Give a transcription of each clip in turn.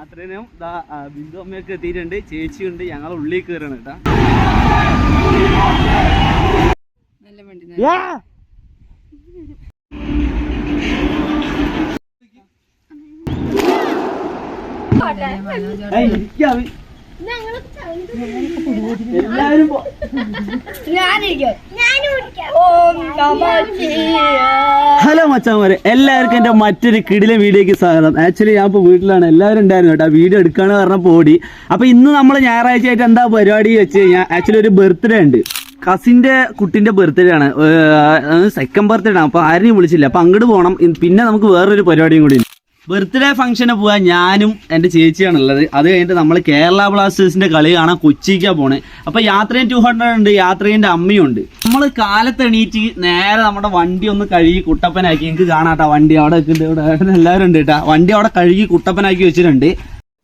യാത്രനും ദാ ബിന്ദു അമ്മയൊക്കെ എത്തിയിട്ടുണ്ട്. ചേച്ചിയുണ്ട് ഞങ്ങൾ ഉള്ളിൽ കയറണം കേട്ടാ. നല്ല വണ്ടി ഏയ്, ഹലോ മച്ചാമാരെ. എല്ലാവർക്കും എന്റെ മറ്റൊരു കിടിലെ വീഡിയോക്ക് സ്വാഗതം. ആക്ച്വലി ഞാൻ ഇപ്പോൾ വീട്ടിലാണ്. എല്ലാവരും ഉണ്ടായിരുന്നു കേട്ടോ. വീഡിയോ എടുക്കാന്ന് പറഞ്ഞപ്പോൾ ഓടി. അപ്പോൾ ഇന്ന് നമ്മൾ ഞായറാഴ്ച ആയിട്ട് എന്താ പരിപാടി വെച്ച് കഴിഞ്ഞാൽ ആക്ച്വലി ഒരു ബർത്ത്ഡേ ഉണ്ട്. കസിന്റെ കുട്ടിന്റെ ബർത്ത്ഡേ ആണ്. സെക്കൻഡ് ബർത്ത്ഡേ ആണ്. അപ്പോൾ ആരെയും വിളിച്ചില്ല. അപ്പോൾ അങ്ങോട്ട് പോകണം പിന്നെ നമുക്ക് വേറൊരു പരിപാടിയും കൂടി ബർത്ത്ഡേ ഫംഗ്ഷന് പോകാൻ ഞാനും എന്റെ ചേച്ചിയാണുള്ളത്. അത് കഴിഞ്ഞിട്ട് നമ്മൾ കേരള ബ്ലാസ്റ്റേഴ്സിന്റെ കളി കാണാൻ കൊച്ചിക്കാണ് പോണേ. അപ്പോൾ യാത്രയും ടു ഹൺഡ്രഡ് ഉണ്ട് യാത്രേന്റെ അമ്മയും ഉണ്ട്. നമ്മൾ കാലത്തെണീറ്റ് നേരെ നമ്മുടെ വണ്ടി ഒന്ന് കഴുകി കുട്ടപ്പനാക്കി. എനിക്ക് കാണാട്ടാ വണ്ടി അവിടെ ഇവിടെ എല്ലാവരും ഉണ്ട് കേട്ടാ. വണ്ടി അവിടെ കഴുകി കുട്ടപ്പനാക്കി വെച്ചിട്ടുണ്ട്.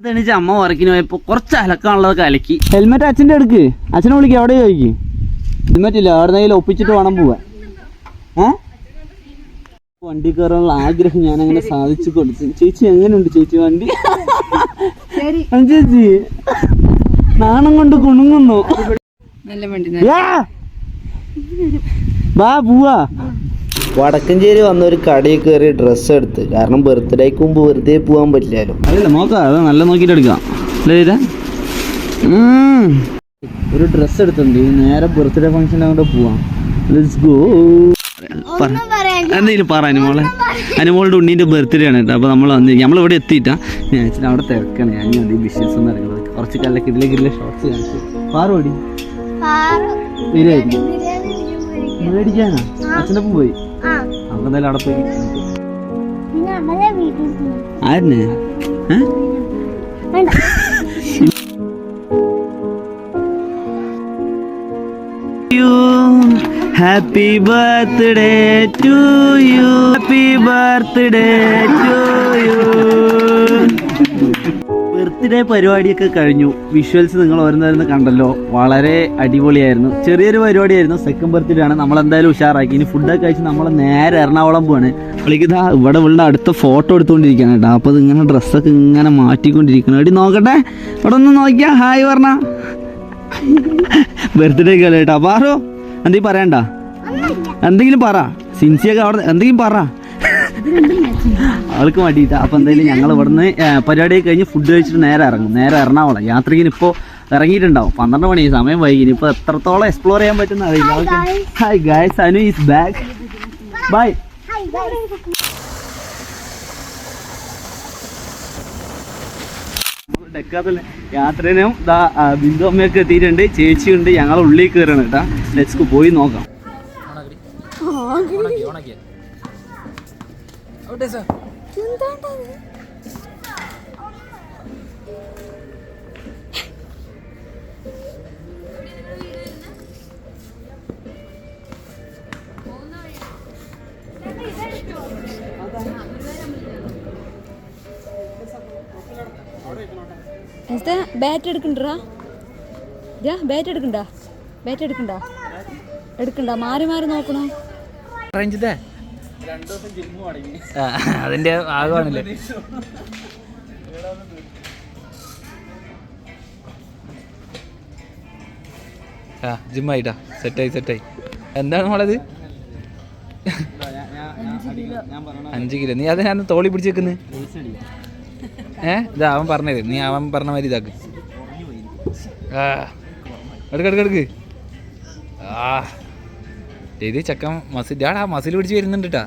അത് എണീച്ച് അമ്മ ഉറക്കിന് പോയപ്പോ കുറച്ച് അലക്കാനുള്ളതൊക്കെ അലക്കി. ഹെൽമെറ്റ് അച്ഛന്റെ എടുക്ക്. അച്ഛനെ വിളിക്കുക അവിടെ ചോദിക്കും? ഹെൽമെറ്റ് ഇല്ല അവിടെ ഒപ്പിച്ചിട്ട് വേണം പോവാ ഏഹ് വണ്ടി കയറാനുള്ള ആഗ്രഹം ഞാൻ അങ്ങനെ സാധിച്ചു കൊടുത്തു. ചേച്ചി എങ്ങനെയുണ്ട്? ചേച്ചി വണ്ടി? ചേച്ചി. നാണം കൊണ്ട് കുണുങ്ങുന്നു. നല്ല വണ്ടി യാ. വാ പോവാ. വടക്കഞ്ചേരി വന്ന ഒരു കടയിൽ കയറി ഡ്രസ്സ് എടുത്ത്. കാരണം ബർത്ത്ഡേക്ക് മുമ്പ് വെറുതെ പോവാൻ പറ്റില്ലല്ലോ അതല്ല നോക്കാം അത് നല്ല നോക്കിയിട്ട് എടുക്കാം. അല്ലേ? ഒരു ഡ്രസ്സ് എടുത്തുണ്ട് നേരെ ബർത്ത്ഡേ ഫംഗ്ഷൻ അങ്ങോട്ട് പോവാം. ലെറ്റ്സ് ഗോ എന്തെങ്കിലും പറ അനുമോളെ. അനുമോളുടെ ഉണ്ണീന്റെ ബർത്ത്ഡേ ആണ് കേട്ടോ. അപ്പോൾ നമ്മൾ വന്ന് നമ്മളിവിടെ എത്തിയിട്ടാ. ഞാൻ വെച്ചിട്ട് അവിടെ തിരക്കാണ്. ഞാൻ ഇനി ബിസിനസ് ഒന്ന് ഇറങ്ങുന്നത് കുറച്ച് കല്ല കിടിലെ കിടിലെ ഷോർട്സ് കാണിച്ചു. പാറോടി വരുമായിരിക്കും മേടിക്കാനാ? അച്ഛനൊപ്പം പോയി? നമുക്ക് എന്തായാലും അവിടെ പോയി ആരനെ ഏ? Happy birthday to you happy birthday to you birthday പരിപാടിയൊക്കെ കഴിഞ്ഞു. വിഷ്വൽസ് നിങ്ങൾ ഓരോന്നോരോന്ന് കണ്ടല്ലോ. വളരെ അടിപൊളിയായിരുന്നു. ചെറിയൊരു പരിപാടിയായിരുന്നു. സെക്കൻഡ് ബർത്ത്ഡേ ആണ്. നമ്മൾ എന്തായാലും ഉഷാറാക്കി. ഇനി ഫുഡൊക്കെ കഴിച്ച് നമ്മൾ നേരെ എറണാകുളം പോവാണ്. അവൾക്ക് ഇതാ ഇവിടെ ഉള്ള അടുത്ത ഫോട്ടോ എടുത്തുകൊണ്ടിരിക്കുകയാണ് കേട്ടോ. അപ്പോൾ ഇത് ഇങ്ങനെ ഡ്രസ്സൊക്കെ ഇങ്ങനെ മാറ്റിക്കൊണ്ടിരിക്കണം. എടി നോക്കട്ടെ. ഇവിടെ ഒന്ന് നോക്കിയാ ഹായ് പറഞ്ഞ ബർത്ത്ഡേ കേട്ടോ അപ്പോൾ ആരോ? എന്തെങ്കിലും പറയണ്ട? എന്തെങ്കിലും പറ. സിൻസിയൊക്കെ അവിടെ എന്തെങ്കിലും പറ. അവൾക്ക് മടിയിട്ട അപ്പം എന്തായാലും ഞങ്ങൾ ഇവിടുന്ന് പരിപാടി കഴിഞ്ഞ് ഫുഡ് കഴിച്ചിട്ട് നേരെ ഇറങ്ങും. നേരെ എറണാകുളം. യാത്രികന് ഇപ്പോൾ ഇറങ്ങിയിട്ടുണ്ടാവും. പന്ത്രണ്ട് മണി സമയം വൈകി. ഇനിയിപ്പോൾ എത്രത്തോളം എക്സ്പ്ലോർ ചെയ്യാൻ പറ്റുന്ന അറിയില്ല. Hi guys Anu is back by യാത്രനും ദാ ആ, ബിന്ദു അമ്മയൊക്കെ എത്തിയിട്ടുണ്ട്. ചേച്ചിയുണ്ട് ഞങ്ങൾ ഉള്ളിൽ കയറണം കേട്ടാ. ലെറ്റ്സ് പോയി നോക്കാം. എന്താ ബാറ്റ് എടുക്കണ്ടാ? ഇതാ ബാറ്റ് എടുക്കണ്ട? ബാറ്റ് എടുക്കണ്ട? എടുക്കണ്ട? മാറി മാറി നോക്കണോ? അതിന്റെ ഭാഗമാണല്ലേ ആ ജിമ്മായിട്ടാ സെറ്റായി സെറ്റായി എന്താണ് മോളത് അഞ്ച് കിലോ നീ അത് ഞാൻ തോളി പിടിച്ച് വെക്കുന്നത് ഏ? ഇതാ അവൻ പറഞ്ഞത് നീ അവൻ പറഞ്ഞ മാതിരി ഇതാക്ക്. ആ. എടുക്ക് എടുക്ക് എടുക്ക്. ആ. ഇത് ചക്കൻ മസിൽ ഇതാടാ മസിൽ പിടിച്ച് വരുന്നുണ്ട് കേട്ടാ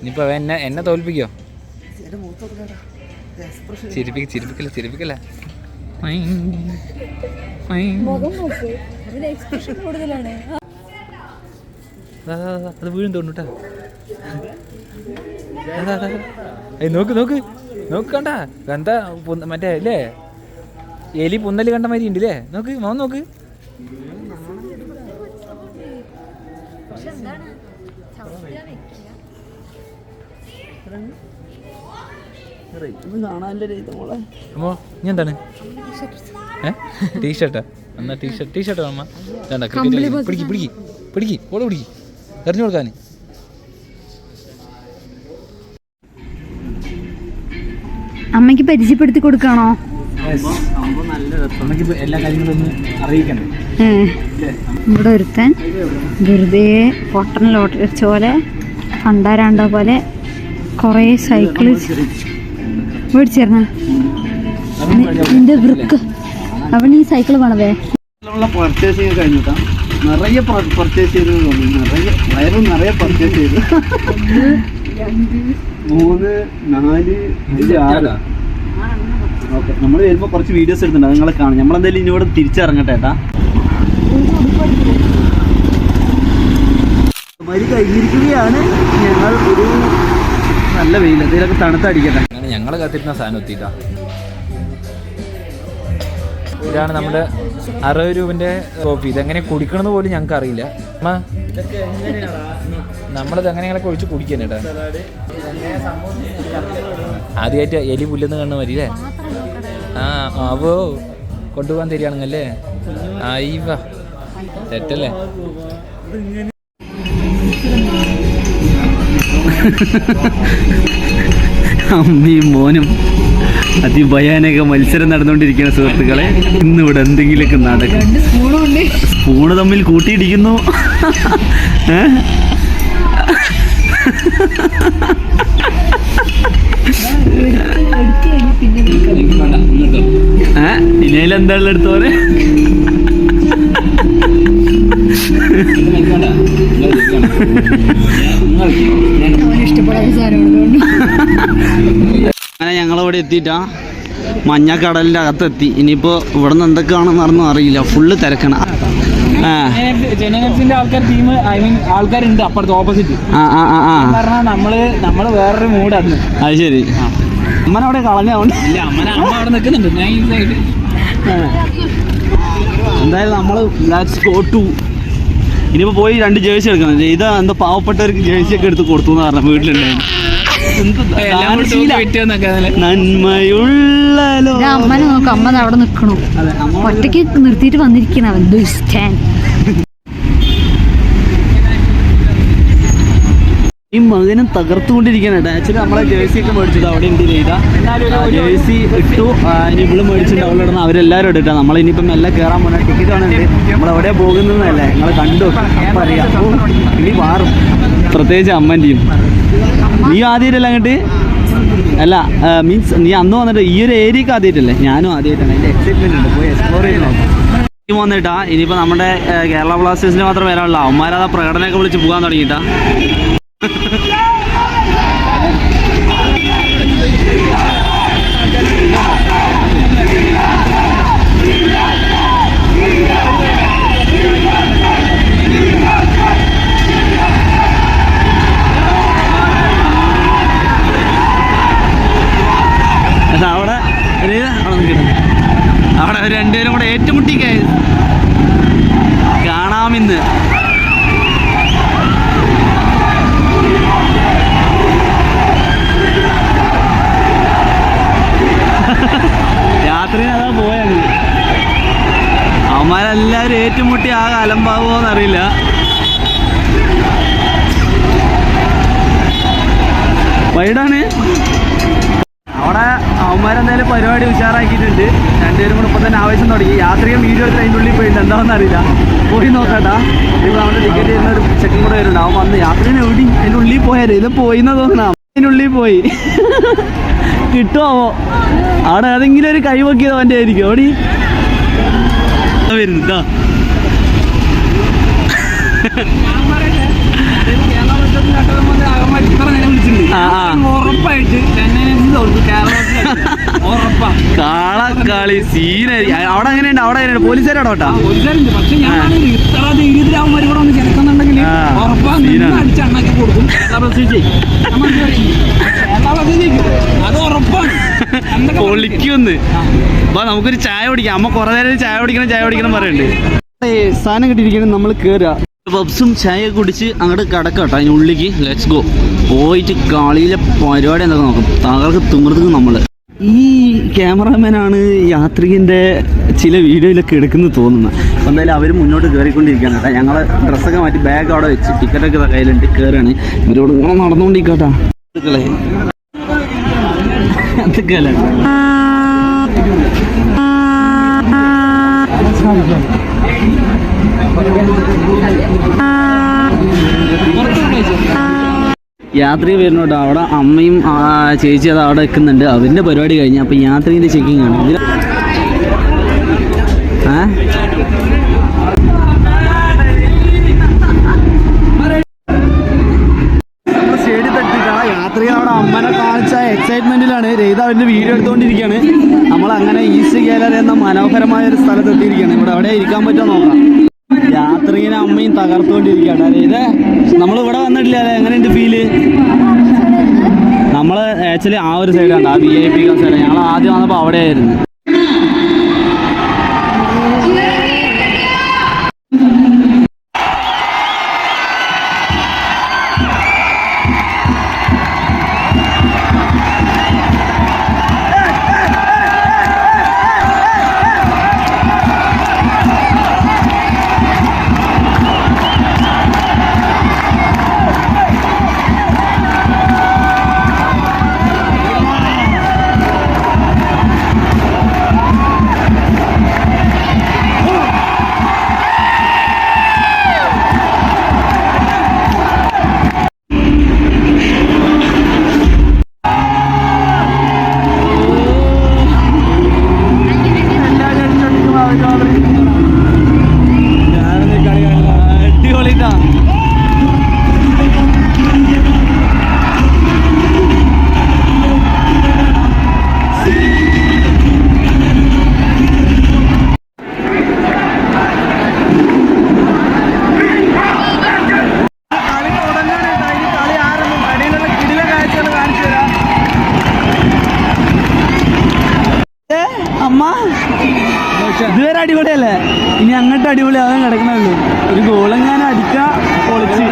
ഇനിയിപ്പോ എന്നെ എന്നെ തോൽപ്പിക്കോ? ചിരിപ്പിക്ക ചിരിപ്പിക്കല കൂടുതലാണ്. അത് വീഴും തോന്നുട്ടാ നോക്ക് നോക്ക്. നോക്ക് കണ്ട. കണ്ടാ പുന്ന- മറ്റേ അല്ലേ എലി പുന്നൽ കണ്ട മാതിരി ഉണ്ട് അല്ലേ നോക്ക് മോൻ നോക്ക്. അമ്മോ നീ എന്താണ്? ടീഷർട്ടാ. എന്നാ ടീഷർട്ട് ടീഷർട്ട് ക്രിക്കറ്റ് പിടിക്ക് പിടിക്ക് പിടിക്ക്. ഓടെ പിടിക്ക്. എറിഞ്ഞു കൊടുക്കാൻ അമ്മയ്ക്ക് പരിചയപ്പെടുത്തി കൊടുക്കണോ. ഇവിടെ ഒരുത്തൻ വെറുതെ പൊട്ടൻ ലോട്ടറി വെച്ച പോലെ പണ്ടാരാണ്ടോ പോലെ കുറേ സൈക്കിൾ മേടിച്ചിരുന്ന നിന്റെ വൃക്ക്. അവൻ ഈ സൈക്കിൾ ഉള്ള പർച്ചേസിങ് കഴിഞ്ഞിട്ടാ നിറയെ പർച്ചേസ് ചെയ്ത് നിറയെ വയറും നിറയെ പർച്ചേസ് ചെയ്തു. മൂന്ന് നാല് അഞ്ച് ആറ്. ഓക്കെ നമ്മൾ വരുമ്പോൾ കുറച്ച് വീഡിയോസ് എടുത്തിട്ടുണ്ട് നിങ്ങളെ കാണാം നമ്മളെന്തായാലും ഇനി ഇവിടെ തിരിച്ചിറങ്ങട്ടെ ഏട്ടാ. മരി കഴിഞ്ഞിരിക്കുകയാണ് ഞങ്ങൾ ഒരു നല്ല വെയിൽ അതിലൊക്കെ തണുത്തടിക്കട്ടെ. ഞങ്ങൾ കാത്തിരുന്ന സാധനം എത്തിയിട്ടാ. ഇതാണ് നമ്മുടെ അറുപത് രൂപന്റെ കോഫി ഇതെങ്ങനെ കുടിക്കണമെന്ന് പോലും ഞങ്ങൾക്ക് അറിയില്ല നമ്മളിത് എങ്ങനെയാണ് ഒഴിച്ച് കുടിക്കാൻ കേട്ടോ ആദ്യമായിട്ട് എലി പുല്ലെന്ന് കണ്ണു മതി അല്ലേ? ആ അവോ കൊണ്ടുപോകാൻ തരികയാണെന്നല്ലേ? ആയിവ തെറ്റല്ലേ? അമ്മയും മോനും അതിഭയാനക മത്സരം നടന്നുകൊണ്ടിരിക്കുന്ന സുഹൃത്തുക്കളെ. ഇന്നിവിടെ എന്തെങ്കിലുമൊക്കെ നടക്കും. സ്പൂണ് തമ്മിൽ കൂട്ടിയിടിക്കുന്നു? ഇനയിലെന്താ ഉള്ള എടുത്തോരെ ഇഷ്ടപ്പെടാത്ത അങ്ങനെ ഞങ്ങളിവിടെ എത്തിയിട്ടാ. മഞ്ഞക്കടലിന്റെ അകത്തെത്തി ഇനിയിപ്പോൾ ഇവിടെ നിന്ന് എന്തൊക്കെയാണെന്ന് പറഞ്ഞു അറിയില്ല. ഫുള്ള് തിരക്കണം. ആൾക്കാർ ടീം ഐ മീൻ ആൾക്കാരുണ്ട്. അപ്പുറത്ത് ഓപ്പോസിറ്റ് ആ ആ ആ ആ. പറഞ്ഞാൽ നമ്മൾ നമ്മൾ വേറൊരു മൂടാണ് അത് ശരി. അമ്മനവിടെ കളഞ്ഞോണ്ട് ഇല്ല അമ്മ അമ്മ അവിടെ നിൽക്കുന്നുണ്ട്. ഞാൻ എന്തായാലും നമ്മൾ ലാറ്റ്സ് ഗോ ടു ഇനിയിപ്പോൾ പോയി രണ്ട് ജേഴ്സി എടുക്കണം. ഇത് എന്താ പാവപ്പെട്ടവർക്ക് ജേഴ്സി ഒക്കെ എടുത്ത് കൊടുത്തു എന്ന് പറഞ്ഞ വീട്ടിലുണ്ടായിരുന്നു. അമ്മനെ നോക്ക് അമ്മ അവിടെ നിൽക്കണു ഒറ്റയ്ക്ക് നിർത്തിയിട്ട് വന്നിരിക്കണ അവൻ. ദുഷ്ടാൻ ഈ മകനും തകർത്തുകൊണ്ടിരിക്കാനായിട്ട് ആക്ച്വലി നമ്മളെ ജേഴ്സി ഒക്കെ മേടിച്ചത് അവിടെ എന്ത് ചെയ്താ? ജേഴ്സി ഇട്ടു ഇനി ഇവൾ മേടിച്ചിട്ട് അവളുടെ ഇടുന്ന അവരെല്ലാവരും ഇട്ടിട്ടാ നമ്മൾ ഇനിയിപ്പം എല്ലാം കയറാൻ പോകുന്ന ടിക്കറ്റ് ആണെങ്കിൽ നമ്മൾ എവിടെ പോകുന്നതല്ലേ നിങ്ങൾ കണ്ടു. അപ്പം അറിയാം. ഓ, ഇനി മാറും പ്രത്യേകിച്ച് അമ്മന്റെയും നീ ആദ്യമായിട്ടല്ല അങ്ങോട്ട്? അല്ല മീൻസ് നീ അന്ന് വന്നിട്ട് ഈ ഒരു ഏരിയക്ക് ആദ്യമായിട്ടല്ലേ ഞാനും ആദ്യമായിട്ടാണ് അതിന്റെ എക്സൈറ്റ്മെന്റ് ഉണ്ട്. പോയി എക്സ്പ്ലോർ ചെയ്ത് നോക്കാം. വന്നിട്ടാ ഇനിയിപ്പോൾ നമ്മുടെ കേരള ബ്ലാസ്റ്റേഴ്സിന് മാത്രം വരാനുള്ള അവന്മാരതാ പ്രകടനമൊക്കെ വിളിച്ച് പോകാൻ തുടങ്ങിയിട്ടാ. ഒരു രണ്ടുപേരും കൂടെ ഏറ്റുമുട്ടിക്കായി നോക്കട്ടാ. ഇപ്പൊ അവിടെ ടിക്കറ്റ് ചെയ്യുന്ന ഒരു ചെക്കൻ കൂടെ വരുന്നുണ്ട് അവൻ വന്ന് യാത്രികൻ എവിടെയും? അതിന്റെ ഉള്ളിൽ പോയാലേ ഇത് പോയി എന്നാ തോന്നണം. അതിന്റെ ഉള്ളിൽ പോയി. കിട്ടുമോ അവിടെ ഏതെങ്കിലും ഒരു കൈ പൊക്കിയത് അവന്റെ ആയിരിക്കും. അവിടെ വരുന്നുണ്ടാ ഉറപ്പായിട്ട് ഉറപ്പാ കാളക്കളി സീനരി അവിടെ അങ്ങനെയുണ്ട് അവിടെ അങ്ങനെയുണ്ട് പോലീസുകാരാണോ കേട്ടോ പക്ഷെ ഞാൻ ഇത്ര ധൈര്യത്തിലാവുമ്പോൾ ഇവിടെ ഒന്ന് കിടക്കുന്നുണ്ടെങ്കിൽ കൊടുക്കും. നമ്മൾ. അത് ഉറപ്പാണ്. പൊളിക്കൊന്ന് അപ്പൊ നമുക്കൊരു ചായ കുടിക്കാം. അമ്മ കുറെ നേരം ചായ കുടിക്കണം ചായ കുടിക്കണം പറയുന്നുണ്ട് സാധനം കിട്ടിയിരിക്കണം നമ്മൾ കേറുക പബ്സും ചായ കുടിച്ച് അങ്ങോട്ട് കിടക്കട്ടോ കേട്ടോ അതിനുള്ളിലേക്ക് ലെറ്റ്സ് ഗോ പോയിട്ട് കളിയിലെ പരിപാടി എന്തൊക്കെ നോക്കും. തകർക്ക് തിമിർത്തും നമ്മൾ. ഈ ക്യാമറാമാനാണ് യാത്രികന്റെ ചില വീഡിയോയിലൊക്കെ എടുക്കുന്നത് തോന്നുന്നത് അപ്പോൾ എന്തായാലും അവർ മുന്നോട്ട് കയറിക്കൊണ്ടിരിക്കുകയാണ് കേട്ടോ. ഞങ്ങൾ ഡ്രസ്സൊക്കെ മാറ്റി ബാഗ് അവിടെ വെച്ച് ടിക്കറ്റൊക്കെ കയ്യിലുണ്ട് കയറുകയാണ് ഇവരോട് ഇങ്ങനെ നടന്നുകൊണ്ടിരിക്കട്ടാ അതൊക്കെയല്ലേ യാത്രി വരുന്നുണ്ട് അവിടെ അമ്മയും ചേച്ചി അത് അവിടെ നിൽക്കുന്നുണ്ട് അതിന്റെ പരിപാടി കഴിഞ്ഞ് അപ്പൊ യാത്രീന്റെ ചെക്കിങ് ആണ്. എത്തിയിട്ടാണ് അമ്മനെ കാണിച്ച എക്സൈറ്റ്മെന്റിലാണ് രഹിത അവന്റെ വീഡിയോ എടുത്തുകൊണ്ടിരിക്കുകയാണ് നമ്മൾ അങ്ങനെ ഈസ്റ്റ് ഗാലറി എന്ന മനോഹരമായ ഒരു സ്ഥലത്ത് എത്തിയിരിക്കുകയാണ് ഇവിടെ അവിടെ ഇരിക്കാൻ പറ്റുമോ നോക്കാം. അമ്മയും തകർത്തുകൊണ്ടിരിക്കുകയാണ്. അതായത് നമ്മൾ ഇവിടെ വന്നിട്ടില്ല അല്ലേ? എങ്ങനെയുണ്ട് ഫീൽ നമ്മൾ ആക്ച്വലി ആ ഒരു സൈഡാണ് ആ വി ഐ പി സൈഡ് ഞങ്ങൾ ആദ്യം വന്നപ്പോൾ അവിടെ ആയിരുന്നു ഇതുവരെ അടിപൊളിയല്ലേ? ഇനി അങ്ങോട്ട് അടിപൊളി അതാണ് കിടക്കണുള്ളൂ ഒരു ഗോളെങ്ങാനും അടിക്കാ പൊളിച്ച്.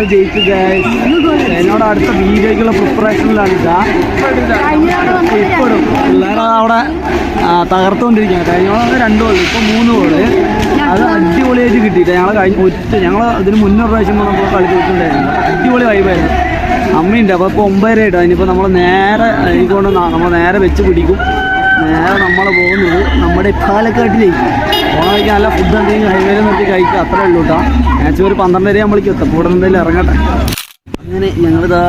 നമ്മൾ ജയിച്ചു. എന്നോട് അടുത്ത വീഡിയോക്കുള്ള പ്രിപ്പറേഷനിലാണ് ഇപ്പോഴും പിള്ളേരെ അവിടെ തകർത്തുകൊണ്ടിരിക്കുകയാണ്. കഴിഞ്ഞ തവണ രണ്ട് ഗോൾ ഇപ്പോൾ മൂന്ന് ഗോൾ അത് അടിപൊളിയായിട്ട് കിട്ടിയിട്ട് ഞങ്ങൾ കഴിഞ്ഞ ഒറ്റ ഞങ്ങൾ ഇതിന് മുന്നേ ഒരു പ്രാവശ്യം നമ്മൾ കളി കൊടുത്തിട്ടുണ്ടായിരുന്നു അടിപൊളി വൈബായിരുന്നു അമ്മയുണ്ട്. അപ്പോൾ ഇപ്പോൾ ഒമ്പതര ആയിട്ട്? അതിനിപ്പോൾ നമ്മൾ നേരെ എനിക്കൊണ്ട് നമ്മൾ നേരെ വെച്ച് പിടിക്കും. നേരെ നമ്മൾ പോകുന്നത് നമ്മുടെ പാലക്കാട്ടിലേക്ക് പോകാൻ നല്ല ഫുഡ് എന്തെങ്കിലും ഹൈവേയിൽ നിർത്തി കഴിക്കുക. അത്രേ ഉള്ളൂ കേട്ടോ മാക്സിമം ഒരു പന്ത്രണ്ടര ആകുമ്പോഴേക്കും എത്തും. ഇവിടെ എന്തെങ്കിലും ഇറങ്ങട്ടെ. അങ്ങനെ ഞങ്ങളിതാ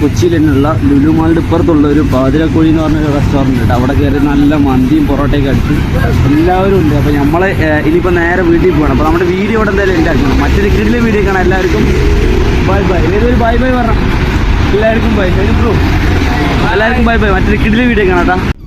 കൊച്ചിയിൽ തന്നെയുള്ള ലുലു ഇപ്പുറത്തുള്ള ഒരു പാതിരക്കോഴി എന്ന് പറഞ്ഞൊരു റെസ്റ്റോറന്റ് ഉണ്ട് അവിടെ കയറി നല്ല മന്തിയും പൊറോട്ടയും കഴിച്ചു എല്ലാവരും ഉണ്ട്. അപ്പോൾ നമ്മൾ ഇനിയിപ്പോൾ നേരെ വീട്ടിൽ പോകണം അപ്പോൾ നമ്മുടെ വീഡിയോ ഇവിടെ എന്തായാലും ഉണ്ടാക്കണം മറ്റൊരു കിടിലെ വീഡിയോ കാണാം. എല്ലാവർക്കും ബൈ ബൈ ഏതൊരു ബൈ ബൈ പറഞ്ഞ എല്ലാവർക്കും ബൈ ബ്രോ എല്ലാവർക്കും ബൈ ബൈ മറ്റൊരു കിടിലെ വീഡിയോ കാണാം കേട്ടോ